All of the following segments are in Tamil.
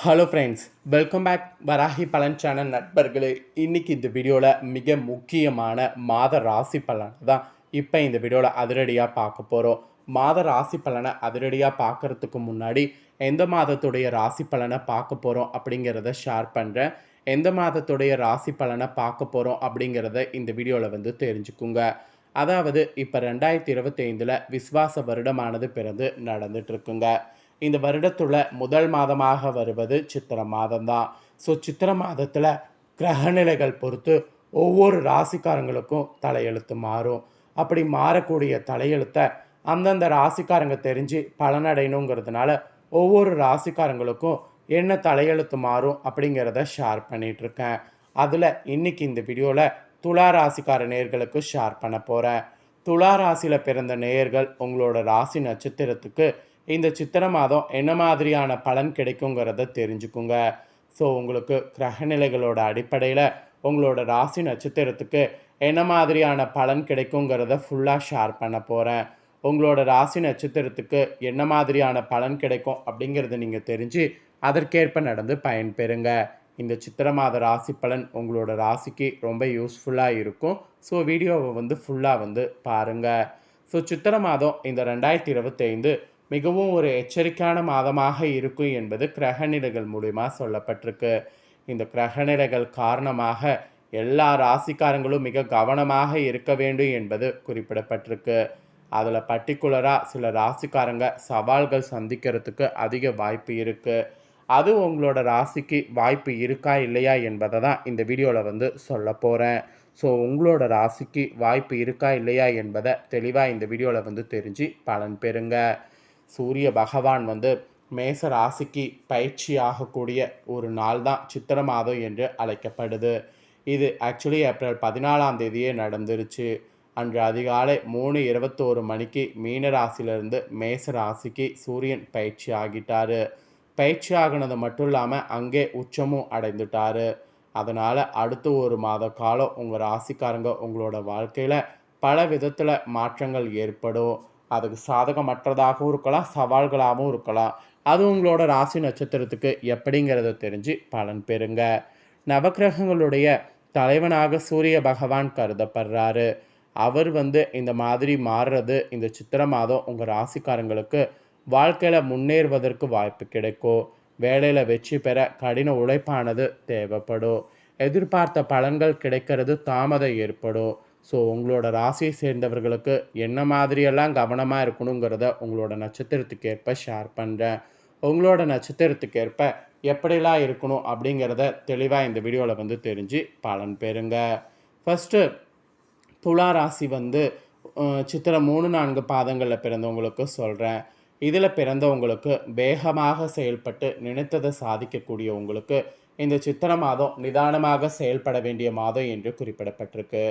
Hello friends welcome back Varahi Palan channel நண்பர்களே இன்னைக்கு இந்த வீடியோவில் மிக முக்கியமான மாத ராசி பலன் தான் இப்போ இந்த வீடியோவில் அதிரடியாக பார்க்க போகிறோம் மாத ராசி பலனை அதிரடியாக பார்க்கறதுக்கு முன்னாடி எந்த மாதத்துடைய ராசி பலனை பார்க்க போகிறோம் அப்படிங்கிறத ஷேர் பண்ணுறேன் எந்த மாதத்துடைய ராசி பலனை பார்க்க போகிறோம் அப்படிங்கிறத இந்த வீடியோவில் வந்து தெரிஞ்சுக்குங்க. அதாவது இப்போ ரெண்டாயிரத்தி இருபத்தைந்தில் விஸ்வாச வருடமானது பிறந்து நடந்துகிட்ருக்குங்க இந்த வருடத்துள்ள முதல் மாதமாக வருவது சித்திர மாதம்தான். ஸோ சித்திர மாதத்தில் கிரகநிலைகள் பொறுத்து ஒவ்வொரு ராசிக்காரங்களுக்கும் தலையெழுத்து மாறும். அப்படி மாறக்கூடிய தலையெழுத்தை அந்தந்த ராசிக்காரங்க தெரிஞ்சு பலனடையணுங்கிறதுனால ஒவ்வொரு ராசிக்காரங்களுக்கும் என்ன தலையெழுத்து மாறும் அப்படிங்கிறத ஷேர் பண்ணிகிட்ருக்கேன் அதில் இன்னைக்கு இந்த வீடியோவில் துலா ராசிக்கார நேர்களுக்கு ஷேர் பண்ண போகிறேன் துலா ராசியில் பிறந்த நேயர்கள் உங்களோட ராசி நட்சத்திரத்துக்கு இந்த சித்திரை மாதம் என்ன மாதிரியான பலன் கிடைக்குங்கிறத தெரிஞ்சுக்குங்க. ஸோ உங்களுக்கு கிரகநிலைகளோட அடிப்படையில் உங்களோட ராசி நட்சத்திரத்துக்கு என்ன மாதிரியான பலன் கிடைக்குங்கிறத ஃபுல்லாக ஷேர் பண்ண போகிறேன் உங்களோட ராசி நட்சத்திரத்துக்கு என்ன மாதிரியான பலன் கிடைக்கும் அப்படிங்கிறத நீங்கள் தெரிஞ்சு அதற்கேற்ப நடந்து பயன்பெறுங்க. இந்த சித்திர மாத ராசி பலன் உங்களோட ராசிக்கு ரொம்ப யூஸ்ஃபுல்லாக இருக்கும். ஸோ வீடியோவை வந்து ஃபுல்லாக வந்து பாருங்கள் ஸோ சித்திர மாதம் இந்த ரெண்டாயிரத்தி இருபத்தைந்து மிகவும் ஒரு எச்சரிக்கையான மாதமாக இருக்கும் என்பது கிரகநிலைகள் மூலிமா சொல்லப்பட்டிருக்கு. இந்த கிரகநிலைகள் காரணமாக எல்லா ராசிக்காரங்களும் மிக கவனமாக இருக்க வேண்டும் என்பது குறிப்பிடப்பட்டிருக்கு. அதில் பர்டிகுலராக சில ராசிக்காரங்க சவால்கள் சந்திக்கிறதுக்கு அதிக வாய்ப்பு இருக்குது அது உங்களோட ராசிக்கு வாய்ப்பு இருக்கா இல்லையா என்பதை தான் இந்த வீடியோவில் வந்து சொல்ல போகிறேன் ஸோ உங்களோட ராசிக்கு வாய்ப்பு இருக்கா இல்லையா என்பதை தெளிவாக இந்த வீடியோவில் வந்து தெரிஞ்சு பலன் பெறுங்க. சூரிய பகவான் வந்து மேச ராசிக்கு பயிற்சி ஆகக்கூடிய ஒரு நாள் தான் சித்திர மாதம் என்று அழைக்கப்படுது. இது ஆக்சுவலி ஏப்ரல் பதினாலாம் தேதியே நடந்துருச்சு. அன்று அதிகாலை மூணு இருபத்தோரு மணிக்கு மீன ராசியிலிருந்து மேச ராசிக்கு சூரியன் பயிற்சி ஆகிட்டாரு. பயிற்சி ஆகினது மட்டும் இல்லாமல் அங்கே உச்சமும் அடைந்துட்டாரு. அதனால் அடுத்த ஒரு மாத காலம் உங்கள் ராசிக்காரங்க உங்களோட வாழ்க்கையில் பல விதத்தில் மாற்றங்கள் ஏற்படும். அதுக்கு சாதகமற்றதாகவும் இருக்கலாம் சவால்களாகவும் இருக்கலாம். அது உங்களோட ராசி நட்சத்திரத்துக்கு எப்படிங்கிறத தெரிஞ்சு பலன் பெறுங்க. நவக்கிரகங்களுடைய தலைவனாக சூரிய பகவான் கருதப்படுறாரு. அவர் வந்து இந்த மாதிரி மாறுறது இந்த சித்திர மாதம் உங்கள் ராசிக்காரங்களுக்கு வாழ்க்கையில் முன்னேறுவதற்கு வாய்ப்பு கிடைக்கும். வேலையில் வெற்றி பெற கடின உழைப்பானது தேவைப்படும். எதிர்பார்த்த பலன்கள் கிடைக்கிறது தாமதம் ஏற்படும். ஸோ உங்களோட ராசியை சேர்ந்தவர்களுக்கு என்ன மாதிரியெல்லாம் கவனமாக இருக்கணுங்கிறத உங்களோட நட்சத்திரத்துக்கு ஏற்ப ஷேர் பண்ணுறேன் உங்களோட நட்சத்திரத்துக்கு ஏற்ப எப்படிலாம் இருக்கணும் அப்படிங்கிறத தெளிவாக இந்த வீடியோவில் வந்து தெரிஞ்சு பலன் பெறுங்க. ஃபஸ்ட்டு துலா ராசி வந்து சித்திர மூணு நான்கு பாதங்களில் பிறந்தவங்களுக்கு சொல்கிறேன் இதில் பிறந்தவங்களுக்கு வேகமாக செயல்பட்டு நினைத்ததை சாதிக்கக்கூடிய உங்களுக்கு இந்த சித்திர மாதம் நிதானமாக செயல்பட வேண்டிய மாதம் என்று குறிப்பிடப்பட்டிருக்கு.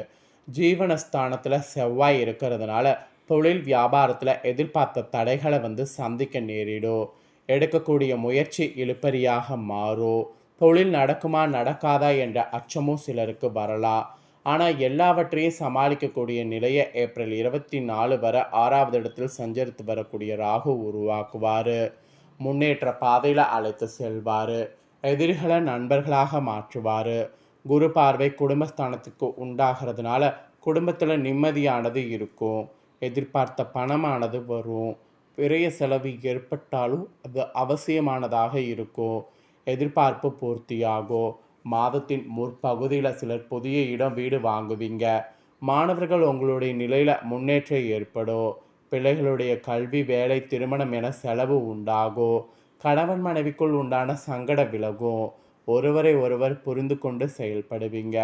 ஜீவனஸ்தானத்தில் செவ்வாய் இருக்கிறதுனால தொழில் வியாபாரத்தில் எதிர்பார்த்த தடைகளை வந்து சந்திக்க நேரிடும். எடுக்கக்கூடிய முயற்சி இழுப்பறியாக மாறும். தொழில் நடக்குமா நடக்காதா என்ற அச்சமும் சிலருக்கு வரலாம். ஆனால் எல்லாவற்றையும் சமாளிக்கக்கூடிய நிலையை ஏப்ரல் இருபத்தி நாலு வரை ஆறாவது இடத்தில் சஞ்சரித்து வரக்கூடிய ராகு உருவாக்குவார். முன்னேற்ற பாதையில் அழைத்து செல்வார். எதிரிகளை நண்பர்களாக மாற்றுவார். குரு பார்வை குடும்பஸ்தானத்துக்கு உண்டாகிறதுனால குடும்பத்தில் நிம்மதியானது இருக்கும். எதிர்பார்த்த பணமானது வரும். பெரிய செலவு ஏற்பட்டாலும் அது அவசியமானதாக இருக்கும். எதிர்பார்ப்பு பூர்த்தியாகும். மாதத்தின் முற்பகுதியில் சிலர் புதிய இடம் வீடு வாங்குவீங்க. மாணவர்கள் உங்களுடைய நிலையில் முன்னேற்றம் ஏற்படும். பிள்ளைகளுடைய கல்வி வேலை திருமணம் என செலவு உண்டாகும். கணவன் மனைவிக்குள் உண்டான சங்கட விலகும். ஒருவரை ஒருவர் புரிந்து கொண்டு செயல்படுவீங்க.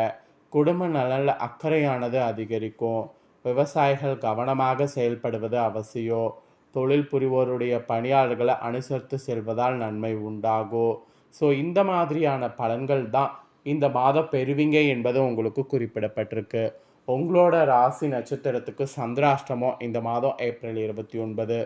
குடும்ப நலனில் அக்கறையானது அதிகரிக்கும். விவசாயிகள் கவனமாக செயல்படுவது அவசியம். தொழில் புரிவோருடைய பணியாளர்களை அனுசரித்து செல்வதால் நன்மை உண்டாகும். ஸோ இந்த மாதிரியான பலன்கள் தான் இந்த மாதம் பெறுவீங்க என்பது உங்களுக்கு குறிப்பிடப்பட்டிருக்கு. உங்களோட ராசி நட்சத்திரத்துக்கு சந்திராஷ்டமம் இந்த மாதம் ஏப்ரல் இருபத்தி ஒன்பது.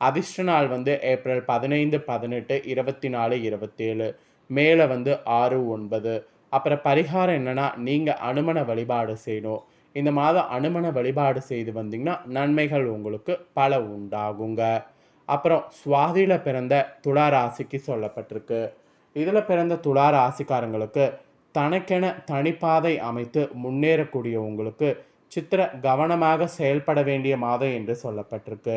அதிர்ஷ்ட நாள் வந்து ஏப்ரல் பதினைந்து பதினெட்டு இருபத்தி நாலு இருபத்தேழு மேலே வந்து ஆறு ஒன்பது. அப்புறம் பரிகாரம் என்னன்னா நீங்கள் அனுமன வழிபாடு செய்யணும். இந்த மாதம் அனுமன வழிபாடு செய்து வந்தீங்கன்னா நன்மைகள் உங்களுக்கு பல உண்டாகுங்க. அப்புறம் சுவாதியில் பிறந்த துளா ராசிக்கு சொல்லப்பட்டிருக்கு. இதில் பிறந்த துலா ராசிக்காரங்களுக்கு தனக்கென தனிப்பாதை அமைத்து முன்னேறக்கூடிய உங்களுக்கு சித்திர கவனமாக செயல்பட வேண்டிய மாதம் என்று சொல்லப்பட்டிருக்கு.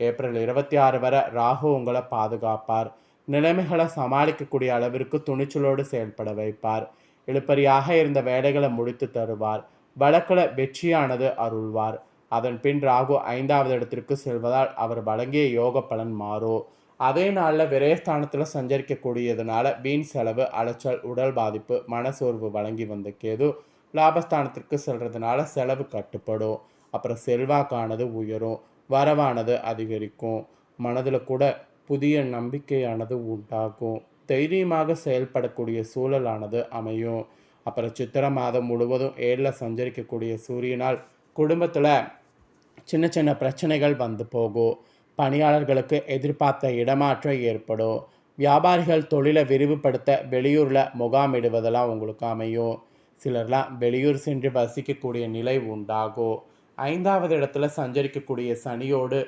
ஏப்ரல் இருபத்தி ஆறு வரை ராகு உங்களை பாதுகாப்பார். நிலைமைகளை சமாளிக்கக்கூடிய அளவிற்கு துணிச்சலோடு செயல்பட வைப்பார். இழுப்பறியாக இருந்த வேலைகளை முடித்து தருவார். வழக்கில் வெற்றியானது அருள்வார். அதன் பின் ராகு ஐந்தாவது இடத்திற்கு செல்வதால் அவர் வழங்கிய யோக பலன் மாறும். அதே நாளில் விரயஸ்தானத்தில் சஞ்சரிக்கக்கூடியதுனால வீண் செலவு அலைச்சல் உடல் பாதிப்பு மனசோர்வு வழங்கி வந்த கேது லாபஸ்தானத்திற்கு செல்றதுனால செலவு கட்டுப்படும். அப்புறம் செல்வாக்கானது உயரும் வரவானது அதிகரிக்கும். மனதில் கூட புதிய நம்பிக்கையானது உண்டாகும். தைரியமாக செயல்படக்கூடிய சூழலானது அமையும். அப்புறம் சித்திர மாதம் முழுவதும் ஏழில் சஞ்சரிக்கக்கூடிய சூரியனால் குடும்பத்தில் சின்ன சின்ன பிரச்சனைகள் வந்து போகும். பணியாளர்களுக்கு எதிர்பார்த்த இடமாற்றம் ஏற்படும். வியாபாரிகள் தொழிலை விரிவுபடுத்த வெளியூரில் முகாமிடுவதெல்லாம் உங்களுக்கு அமையும். சிலர்லாம் வெளியூர் சென்று வசிக்கக்கூடிய நிலை உண்டாகும். ஐந்தாவது இடத்துல சஞ்சரிக்கக்கூடிய சனியோடு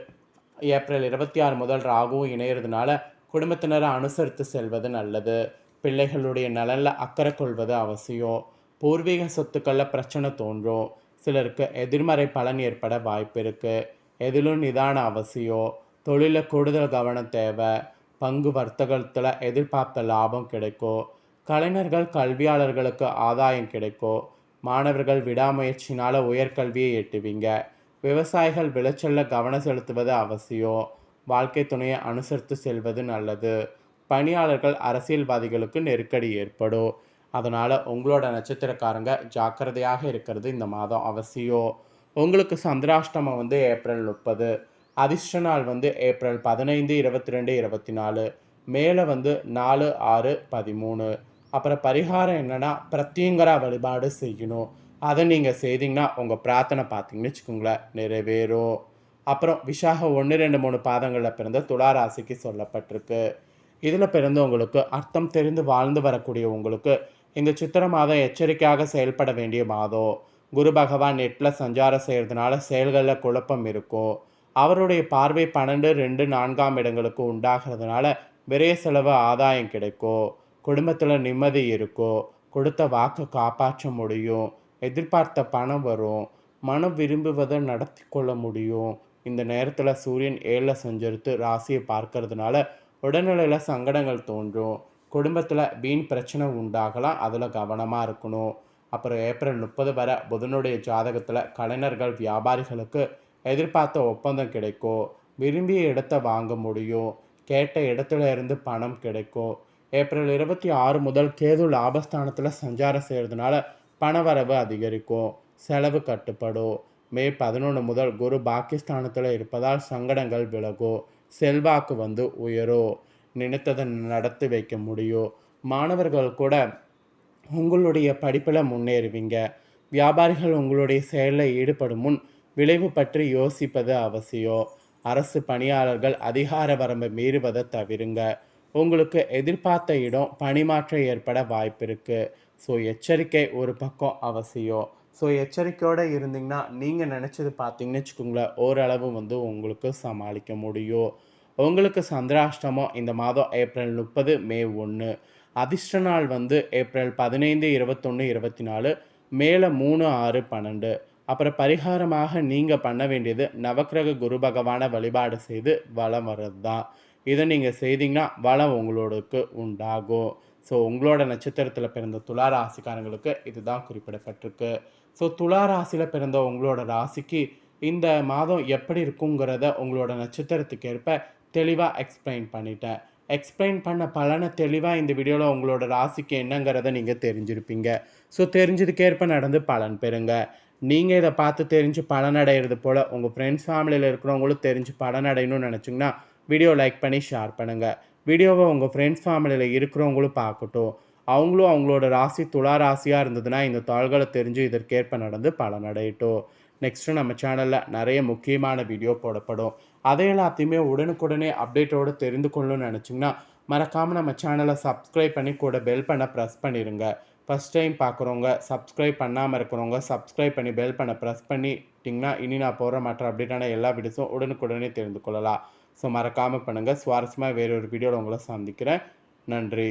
ஏப்ரல் இருபத்தி ஆறு முதல் ராகுவும் இணையிறதுனால குடும்பத்தினரை அனுசரித்து செல்வது நல்லது. பிள்ளைகளுடைய நலனில் அக்கறை கொள்வது அவசியம். பூர்வீக சொத்துக்களில் பிரச்சனை தோன்றும். சிலருக்கு எதிர்மறை பலன் ஏற்பட வாய்ப்பு இருக்குது எதிலும் நிதான அவசியம். தொழிலில் கூடுதல் கவனம் தேவை. பங்கு வர்த்தகத்தில் எதிர்பார்த்த லாபம் கிடைக்கும். கலைஞர்கள் கல்வியாளர்களுக்கு ஆதாயம் கிடைக்கும். மாணவர்கள் விடாமுயற்சினால் உயர்கல்வியை எட்டுவீங்க. விவசாயிகள் விளைச்சலில் கவனம் செலுத்துவது அவசியம். வாழ்க்கை துணையை அனுசரித்து செல்வது நல்லது. பணியாளர்கள் அரசியல்வாதிகளுக்கு நெருக்கடி ஏற்படும். அதனால் உங்களோட நட்சத்திரக்காரங்க ஜாக்கிரதையாக இருக்கிறது இந்த மாதம் அவசியம். உங்களுக்கு சந்திராஷ்டமம் வந்து ஏப்ரல் முப்பது. அதிர்ஷ்ட நாள் வந்து ஏப்ரல் பதினைந்து இருபத்தி ரெண்டு இருபத்தி நாலு மேலே வந்து நாலு ஆறு பதிமூணு. அப்புறம் பரிகாரம் என்னென்னா பிரத்யங்கரா வழிபாடு செய்யணும். அதை நீங்கள் செய்தீங்கன்னா உங்கள் பிரார்த்தனை பார்த்தீங்கன்னு வச்சுக்கோங்களேன் நிறைவேறும். அப்புறம் விஷாக ஒன்று ரெண்டு மூணு பாதங்களில் பிறந்த துளாராசிக்கு சொல்லப்பட்டிருக்கு. இதில் பிறந்தவங்களுக்கு அர்த்தம் தெரிந்து வாழ்ந்து வரக்கூடிய உங்களுக்கு இந்த சித்திர மாதம் எச்சரிக்கையாக செயல்பட வேண்டிய மாதம். குரு பகவான் நெட்டில் சஞ்சாரம் செய்கிறதுனால செயல்களில் குழப்பம் இருக்கும். அவருடைய பார்வை பன்னெண்டு ரெண்டு நான்காம் இடங்களுக்கு உண்டாகிறதுனால விரைய செலவு ஆதாயம் கிடைக்கும். குடும்பத்தில் நிம்மதி இருக்கும். கொடுத்த வாக்கு காப்பாற்ற முடியும். எதிர்பார்த்த பணம் வரும். மனம் விரும்புவதை நடத்தி கொள்ள முடியும். இந்த நேரத்தில் சூரியன் ஏழில் சஞ்சரித்து ராசியை பார்க்கறதுனால உடல்நிலையில் சங்கடங்கள் தோன்றும். குடும்பத்தில் வீண் பிரச்சனை உண்டாகலாம். அதில் கவனமாக இருக்கணும். அப்புறம் ஏப்ரல் முப்பது வரை புதனுடைய ஜாதகத்தில் கலைஞர்கள் வியாபாரிகளுக்கு எதிர்பார்த்த ஒப்பந்தம் கிடைக்கும். விரும்பிய இடத்த வாங்க முடியும். கேட்ட இடத்துல இருந்து பணம் கிடைக்கும். ஏப்ரல் இருபத்தி ஆறு முதல் கேது லாபஸ்தானத்தில் சஞ்சாரம் செய்கிறதுனால பணவரவு அதிகரிக்கும் செலவு கட்டுப்படும். மே பதினொன்று முதல் குரு பாகிஸ்தானத்தில் இருப்பதால் சங்கடங்கள் விலகும் செல்வாக்கு வந்து உயரும். நினைத்ததை நடத்தி வைக்க முடியும். மாணவர்கள் கூட உங்களுடைய படிப்பில் முன்னேறுவீங்க. வியாபாரிகள் உங்களுடைய செயலில் ஈடுபடும் முன் விளைவு பற்றி யோசிப்பது அவசியம். அரசு பணியாளர்கள் அதிகார வரம்பை மீறுவதை தவிருங்க. உங்களுக்கு எதிர்பார்த்த இடம் பணிமாற்றம் ஏற்பட வாய்ப்பு இருக்குது ஸோ எச்சரிக்கை ஒரு பக்கம் அவசியம். ஸோ எச்சரிக்கையோடு இருந்தீங்கன்னா நீங்கள் நினச்சது பார்த்தீங்கன்னு வச்சுக்கோங்களேன் ஓரளவு வந்து உங்களுக்கு சமாளிக்க முடியும். உங்களுக்கு சந்திராஷ்டமம் இந்த மாதம் ஏப்ரல் முப்பது மே ஒன்று அதிர்ஷ்ட நாள் வந்து ஏப்ரல் பதினைந்து இருபத்தொன்று இருபத்தி நாலு மேலே மூணு ஆறு பன்னெண்டு. அப்புறம் பரிகாரமாக நீங்கள் பண்ண வேண்டியது நவக்கிரக குரு பகவானை வழிபாடு செய்து வளம் வர்றது தான் இதை நீங்கள் செய்தீங்கன்னா வளம் உங்களோடக்கு உண்டாகும். ஸோ உங்களோட நட்சத்திரத்தில் பிறந்த துலா ராசிக்காரங்களுக்கு இதுதான் குறிப்பிடப்பட்டிருக்கு. ஸோ துலா ராசியில் பிறந்த உங்களோட ராசிக்கு இந்த மாதம் எப்படி இருக்குங்கிறத உங்களோட நட்சத்திரத்துக்கு ஏற்ப தெளிவாக எக்ஸ்பிளைன் பண்ணிட்டேன். எக்ஸ்பிளைன் பண்ண பலனை தெளிவாக இந்த வீடியோவில் உங்களோட ராசிக்கு என்னங்கிறத நீங்கள் தெரிஞ்சிருப்பீங்க. ஸோ தெரிஞ்சதுக்கேற்ப நடந்து பலன் பெறுங்க. நீங்கள் இதை பார்த்து தெரிஞ்சு பலனடைகிறது போல் உங்கள் ஃப்ரெண்ட்ஸ் ஃபேமிலியில் இருக்கிறவங்களும் தெரிஞ்சு பலனடையணும்னு நினச்சிங்கன்னா வீடியோ லைக் பண்ணி ஷேர் பண்ணுங்கள் வீடியோவை உங்கள் ஃப்ரெண்ட்ஸ் ஃபேமிலியில் இருக்கிறவங்களும் பார்க்கட்டும். அவங்களும் அவங்களோட ராசி துலா ராசியாக இருந்ததுன்னா இந்த தாள்களை தெரிஞ்சு இதற்கேற்ப நடந்து பலனடையட்டும். நெக்ஸ்ட்டு நம்ம சேனலில் நிறைய முக்கியமான வீடியோ போடப்படும். அதை எல்லாத்தையுமே உடனுக்குடனே அப்டேட்டோடு தெரிந்து கொள்ளணும்னு நினச்சிங்கன்னா மறக்காமல் நம்ம சேனலை சப்ஸ்கிரைப் பண்ணி கூட பெல் பண்ண ப்ரெஸ் பண்ணிடுங்க ஃபஸ்ட் டைம் பார்க்குறவங்க சப்ஸ்கிரைப் பண்ணாமல் இருக்கிறவங்க சப்ஸ்கிரைப் பண்ணி பெல் பண்ண ப்ரெஸ் பண்ணிட்டிங்கன்னா இனி நான் போகிற மற்ற அப்டேட்டான எல்லா வீடியோஸும் உடனுக்குடனே தெரிந்து கொள்ளலாம். ஸோ மறக்காமல் பண்ணுங்கள் சுவாரஸ்யமாக வேறொரு வீடியோவில் உங்களை சந்திக்கிறேன். நன்றி.